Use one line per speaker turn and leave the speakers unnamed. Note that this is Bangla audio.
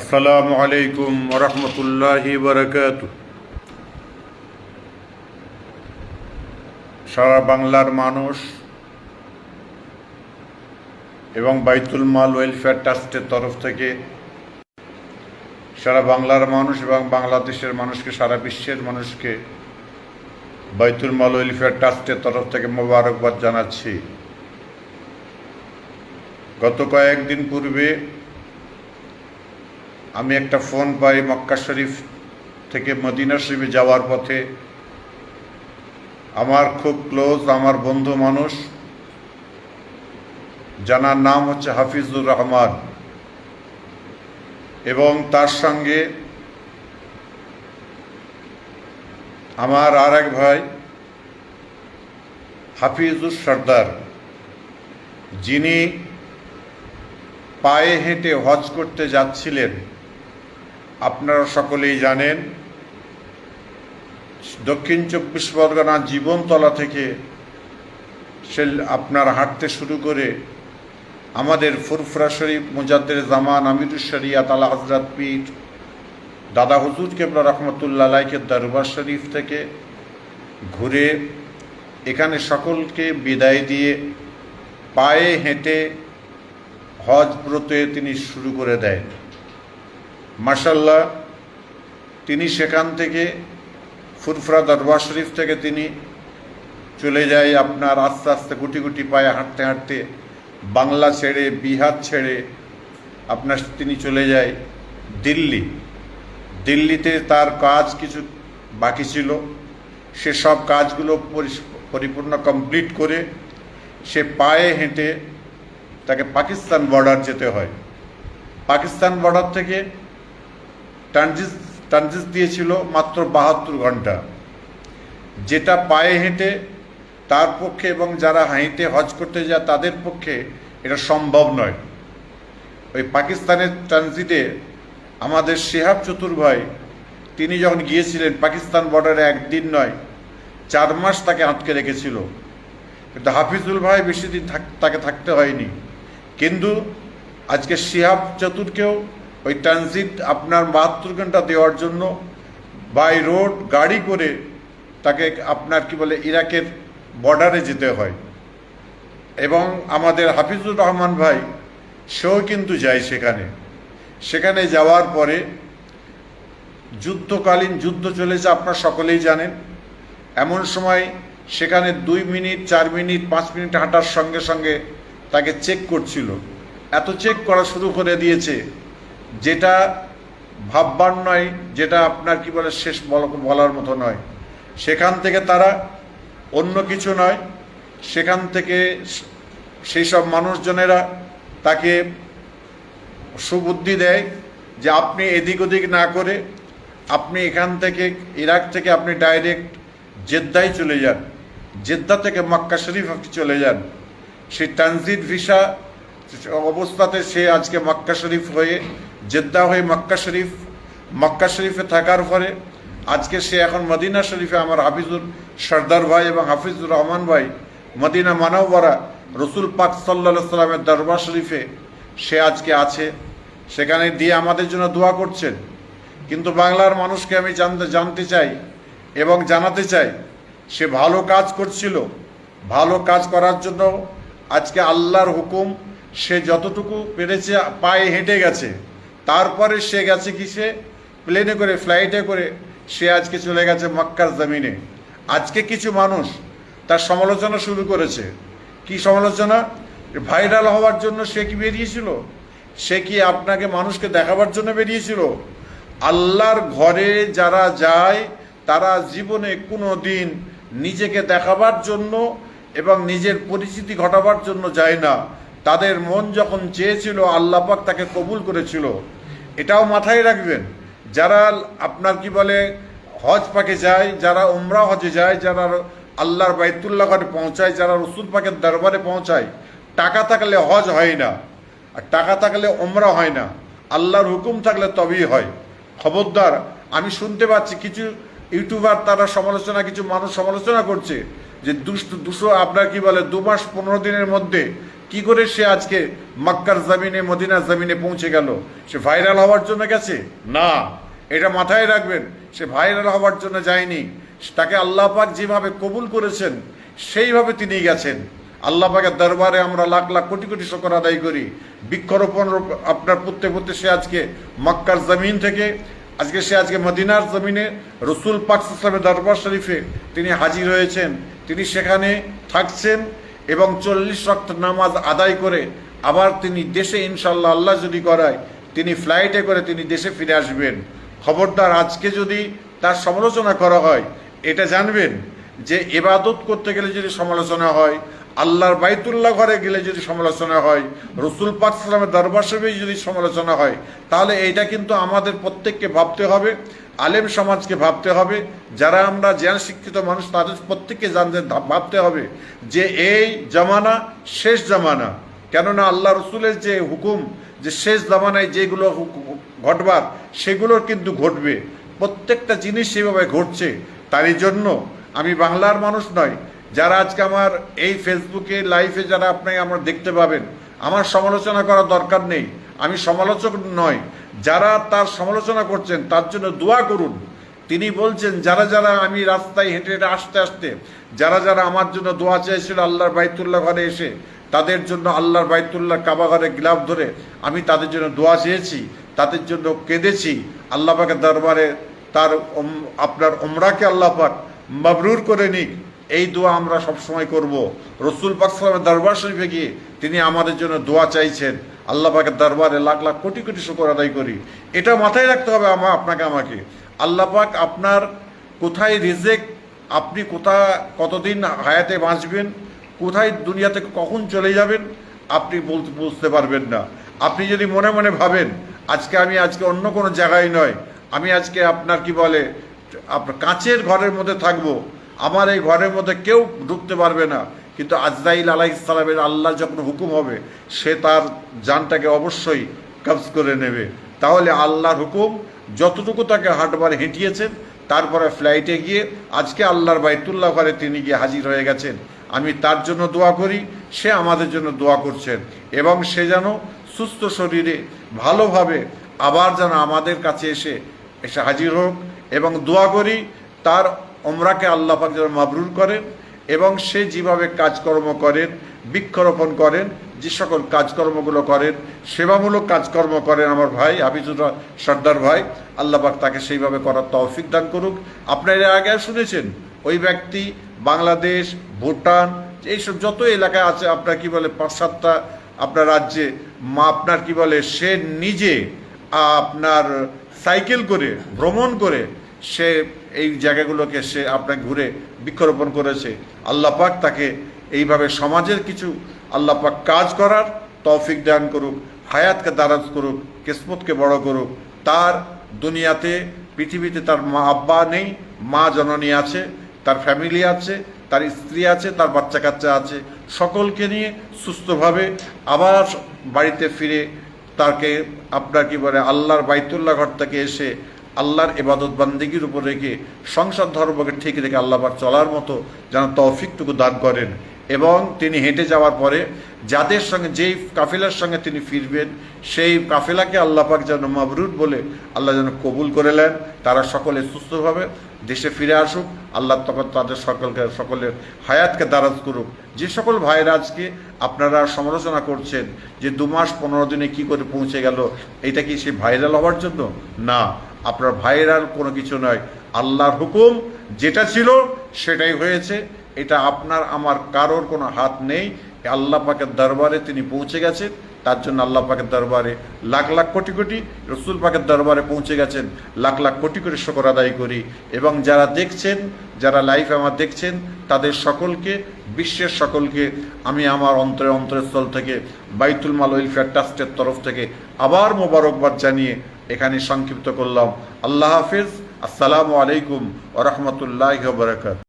আসসালামু আলাইকুম রহমতুল্লাহি বরকাত সারা বাংলার মানুষ এবং বাইতুল মাল ওয়েলফেয়ার ট্রাস্টের তরফ থেকে সারা বাংলার মানুষ এবং বাংলাদেশের মানুষকে, সারা বিশ্বের মানুষকে বাইতুল মাল ওয়েলফেয়ার ট্রাস্টের তরফ থেকে মোবারকবাদ জানাচ্ছি। গত কয়েকদিন পূর্বে আমি একটা ফোন পাই মক্কা শরীফ থেকে মদিনা শরীফে যাওয়ার পথে। আমার খুব ক্লোজ আমার বন্ধু মানুষ। জানার নাম হচ্ছে হাফিজুর রহমান। এবং তার সঙ্গে আমার আর এক ভাই হাফিজুর সর্দার, যিনি পায়ে হেঁটে হজ করতে যাচ্ছিলেন। আপনারা সকলেই জানেন, দক্ষিণ চব্বিশ পরগনা জীবনতলা থেকে সে আপনার হাঁটতে শুরু করে আমাদের ফুরফুরা শরীফ মুজাদ্দের জামান আমিরুল শরিয়াত, আলা হজরত পীর, দাদা হুজুর কেবলা রহমতুল্লাহ আলাইকে দরবার শরীফ থেকে ঘুরে এখানে সকলকে বিদায় দিয়ে পায়ে হেঁটে হজ ব্রতে তিনি শুরু করে দেয় মাসাল্লাহ তিনি সেখান থেকে ফুরফুরা দরবার শরীফ থেকে তিনি চলে যায় আপনার আস্তে আস্তে গুটি গুটি পায়ে হাঁটতে হাঁটতে, বাংলা ছেড়ে, বিহার ছেড়ে আপনার তিনি চলে যায় দিল্লি। দিল্লিতে তার কাজ কিছু বাকি ছিল। সে সব কাজগুলো পরিপূর্ণ কমপ্লিট করে সে পায়ে হেঁটে তাকে পাকিস্তান বর্ডার যেতে হয়। পাকিস্তান বর্ডার থেকে ট্রানজিট ট্রানজিট দিয়েছিল মাত্র বাহাত্তর ঘণ্টা। যেটা পায়ে হেঁটে তার পক্ষে এবং যারা হাঁটে হজ করতে যায় তাদের পক্ষে এটা সম্ভব নয়। ওই পাকিস্তানের ট্রানজিটে আমাদের শেহাব চতুর্ভাই, তিনি যখন গিয়েছিলেন, পাকিস্তান বর্ডারে একদিন নয়, চার মাস তাকে আটকে রেখেছিল। কিন্তু হাফিজুল ভাই বেশি দিন তাকে থাকতে হয়নি। কিন্তু আজকে শিহাব চতুরকেও ওই ট্রানজিট আপনার বাহাত্তর ঘণ্টা দেওয়ার জন্য বাই রোড গাড়ি করে তাকে আপনার কি বলে ইরাকের বর্ডারে যেতে হয়। এবং আমাদের হাফিজুর রহমান ভাই, সেও কিন্তু যায় সেখানে। সেখানে যাওয়ার পরে যুদ্ধকালীন যুদ্ধ চলেছে, আপনার সকলেই জানেন। এমন সময় সেখানে দুই মিনিট, চার মিনিট, পাঁচ মিনিট হাঁটার সঙ্গে সঙ্গে তাকে চেক করছিল। এত চেক করা শুরু করে দিয়েছে। যেটা ভাববার নয়, যেটা আপনার কি বলে, শেষ বলার মতো নয়। সেখান থেকে তারা অন্য কিছু নয়, সেখান থেকে সেই সব মানুষজনেরা তাকে সুবুদ্ধি দেয় যে আপনি এদিক ওদিক না করে আপনি এখান থেকে, ইরাক থেকে আপনি ডাইরেক্ট জেদ্দায় চলে যান। জেদ্দা থেকে মক্কা শরীফ আপনি চলে যান। সেই ট্রানজিট ভিসা অবস্থাতে সে আজকে মক্কা শরীফ হয়ে জেদ্দা হয়ে মক্কা শরীফ, মক্কা শরীফে থাকার পরে আজকে সে এখন মদিনা শরীফে আমার হাফিজুর সর্দার ভাই এবং হাফিজুর রহমান ভাই মদিনা মানবরা রসুল পাক সাল্লা সাল্লামের দরবার শরীফে সে আজকে আছে। সেখানে দিয়ে আমাদের জন্য দোয়া করছেন। কিন্তু বাংলার মানুষকে আমি জানতে জানতে চাই এবং জানাতে চাই, সে ভালো কাজ করছিল। ভালো কাজ করার জন্য আজকে আল্লাহর হুকুম সে যতটুকু পেরেছে, পায়ে হেঁটে গেছে। তারপরে সে গেছে কি সে প্লেনে করে ফ্লাইটে করে, সে আজকে চলে গেছে মক্কার জমিনে। আজকে কিছু মানুষ তার সমালোচনা শুরু করেছে। কি সমালোচনা? ভাইরাল হওয়ার জন্য সে কি বেরিয়েছিল? সে কি আপনাকে মানুষকে দেখাবার জন্য বেরিয়েছিল? আল্লাহর ঘরে যারা যায়, তারা জীবনে কোনো দিন নিজেকে দেখাবার জন্য এবং নিজের পরিচিতি ঘটাবার জন্য যায় না। তাদের মন যখন চেয়েছিল, আল্লাহ পাক তাকে কবুল করেছিল। এটাও মাথায় রাখবেন, যারা আপনার কি বলে, হজ পাকে যায়, যারা উমরা হজে যায়, যারা আল্লাহর বাইতুল্লাহ ঘরে পৌঁছায়, যারা রসুল পাকের দরবারে পৌঁছায়, টাকা থাকলে হজ হয় না, আর টাকা থাকলে ওমরা হয় না, আল্লাহর হুকুম থাকলে তবেই হয়। খবরদার, আমি শুনতে পাচ্ছি কিছু ইউটিউবার, তারা সমালোচনা, কিছু মানুষ সমালোচনা করছে যে দুশো দুশো আপনার কি বলে, দু মাস পনেরো দিনের মধ্যে কি করে সে আজকে মক্কার জমিনে, মদিনার জমিনে পৌঁছে গেল? সে ভাইরাল হওয়ার জন্য গেছে? না। এটা মাথায় রাখবেন, সে ভাইরাল হওয়ার জন্য যায়নি। তাকে আল্লাহ পাক যেভাবে কবুল করেছেন, সেইভাবে তিনি গেছেন। আল্লাহ পাকের দরবারে আমরা লাখ লাখ কোটি কোটি শকর আদায় করি। বৃক্ষরোপণ রোপ- আপনার প্রত্যেক করতে সে আজকে মক্কার জমিন থেকে আজকে সে আজকে মদিনার জমিনে রসুল পাক ইসলামের দরবার শরীফে তিনি হাজির হয়েছেন। তিনি সেখানে থাকছেন এবং চল্লিশ রক্ত নামাজ আদায় করে আবার তিনি দেশে ইনশাল্লাহ আল্লাহ যদি করায়, তিনি ফ্লাইটে করে তিনি দেশে ফিরে আসবেন। খবরদার আজকে যদি তার সমালোচনা করা হয়, এটা জানবেন যে এবাদত করতে গেলে যদি সমালোচনা হয় আল্লাহর বাইতুল্লাহ ঘরে গেলে যদি সমালোচনা হয়, রসুল পাক সালামের দরবার শরীফে যদি সমালোচনা হয়, তাহলে এইটা কিন্তু আমাদের প্রত্যেককে ভাবতে হবে, আলেম সমাজকে ভাবতে হবে, যারা আমরা জ্ঞান শিক্ষিত মানুষ, তাদের প্রত্যেককে জানতে ভাবতে হবে যে এই জামানা শেষ জামানা। কেননা আল্লাহ রসুলের যে হুকুম, যে শেষ জামানায় যেগুলো ঘটবার সেগুলোর কিন্তু ঘটবে। প্রত্যেকটা জিনিস সেভাবে ঘটছে। তারই জন্য আমি বাংলার মানুষ নয় যারা আজকে আমার এই ফেসবুকে লাইভে যারা আপনাকে আমরা দেখতে পাবেন, আমার সমালোচনা করার দরকার নেই। আমি সমালোচক নয় যারা তার সমালোচনা করছেন, তার জন্য দোয়া করুন। তিনি বলছেন, যারা যারা আমি রাস্তায় হেঁটে হেঁটে আসতে আসতে, যারা যারা আমার জন্য দোয়া চেয়েছিল আল্লাহর বাইতুল্লাহ ঘরে এসে, তাদের জন্য আল্লাহর বাইতুল্লাহ কাবা ঘরে গিলাফ ধরে আমি তাদের জন্য দোয়া চেয়েছি, তাদের জন্য কেঁদেছি। আল্লাহ পাকের দরবারে তার আপনার ওমরাকে আল্লাহ পাক মাবরুর করে নিক। এই দোয়া আমরা সবসময় করব। রসুল পাক সালামের দরবার শরীফে গিয়ে তিনি আমাদের জন্য দোয়া চাইছেন? আল্লাহ পাকের দরবারে লাখ লাখ কোটি কোটি শুকর আদায় করি। এটা মাথায় রাখতে হবে আমা আপনাকে, আমাকে। আল্লাহ পাক আপনার কোথায় রিজেক, আপনি কোথা কতদিন হায়াতে বাঁচবেন, কোথায় দুনিয়াতে কখন চলে যাবেন, আপনি বলতে বুঝতে পারবেন না। আপনি যদি মনে মনে ভাবেন, আজকে আমি আজকে অন্য কোনো জায়গায় নয়, আমি আজকে আপনার কি বলে, আপনার কাঁচের ঘরের মধ্যে থাকব আমার এই ঘরের মধ্যে কেউ ঢুকতে পারবে না। কিন্তু আজরাইল আলাইসালামের আল্লাহ যখন হুকুম হবে, সে তার জানটাকে অবশ্যই কবজ করে নেবে। তাহলে আল্লাহর হুকুম যতটুকু তাকে হাটবার হেঁটিয়েছেন, তারপরে ফ্লাইটে গিয়ে আজকে আল্লাহর বাইতুল্লাহ ঘরে তিনি গিয়ে হাজির হয়ে গেছেন। আমি তার জন্য দোয়া করি, সে আমাদের জন্য দোয়া করছেন। এবং সে যেন সুস্থ শরীরে ভালোভাবে আবার যেন আমাদের কাছে এসে এসে হাজির হোক। এবং দোয়া করি, তার ওমরাকে আল্লাহ পাক যেন মাবরুর করেন এবং সে যেভাবে কাজকর্ম করেন, বৃক্ষরোপণ করেন, যে সকল কাজকর্মগুলো করেন, সেবামূলক কাজকর্ম করেন আমার ভাই হাফিজুর সর্দার ভাই, আল্লাহ পাক তাকে সেইভাবে করার তৌফিক দান করুক। আপনারা আগে শুনেছেন, ওই ব্যক্তি বাংলাদেশ, ভুটান, এইসব যত এলাকায় আছে, আপনার কি বলে পাঁচ সাতটা আপনার রাজ্যে, মা আপনার কি বলে, সে নিজে আপনার সাইকেল করে, ভ্রমণ করে সে এই জায়গাগুলোকে সে আপনার ঘুরে বৃক্ষরোপণ করেছে। আল্লাহ পাক তাকে এইভাবে সমাজের কিছু আল্লাহ পাক কাজ করার তৌফিক দান করুক, হায়াতকে দারাজ করুক, কিসমতকে বড় করুক। তার দুনিয়াতে, পৃথিবীতে তার মা আব্বা নেই, মা জননী আছে, তার ফ্যামিলি আছে, তার স্ত্রী আছে, তার বাচ্চা কাচ্চা আছে। সকলকে নিয়ে সুস্থভাবে আবার বাড়িতে ফিরে তাকে আপনার কি বলে, আল্লাহর বাইতুল্লাহ ঘর থেকে এসে আল্লাহর এবাদত বান্দিগির উপর রেখে সংসার ধর্মকে ঠিক রেখে আল্লাহবার চলার মতো যেন তৌফিকটুকু দান করেন। এবং তিনি হেঁটে যাওয়ার পরে যাদের সঙ্গে যেই কাফেলার সঙ্গে তিনি ফিরবেন, সেই কাফেলাকে আল্লাহ পাক যেন মাবরুদ বলে আল্লাহ যেন কবুল করে নেন। তারা সকলে সুস্থভাবে দেশে ফিরে আসুক, আল্লাহ তখন তাদের সকলকে, সকলের হায়াতকে দারাজ করুক। যে সকল ভাইরা আজকে আপনারা সমালোচনা করছেন যে দু মাস পনেরো দিনে কি করে পৌঁছে গেল, এটা কি সে ভাইরাল হওয়ার জন্য? না। আপনার ভাইরাল কোনো কিছু নয়। আল্লাহর হুকুম যেটা ছিল সেটাই হয়েছে। এটা আপনার, আমার কারোর কোনো হাত নেই। আল্লাহ পাকের দরবারে তিনি পৌঁছে গেছেন। তার জন্য আল্লাহ পাকের দরবারে লাখ লাখ কোটি কোটি, রসুল পাকের দরবারে পৌঁছে গেছেন। লাখ লাখ কোটি কোটি শকর আদায় করি। এবং যারা দেখছেন, যারা লাইভ আমার দেখছেন, তাদের সকলকে, বিশ্বের সকলকে আমি আমার অন্তরে অন্তরের অন্তরস্থল থেকে, বাইতুল মাল ওয়েলফেয়ার ট্রাস্টের তরফ থেকে আবার মোবারকবাদ জানিয়ে এখানে সংক্ষিপ্ত করলাম। আল্লাহ হাফিজ। আসসালামু আলাইকুম ওরহমতুল্লাহ বরকাত।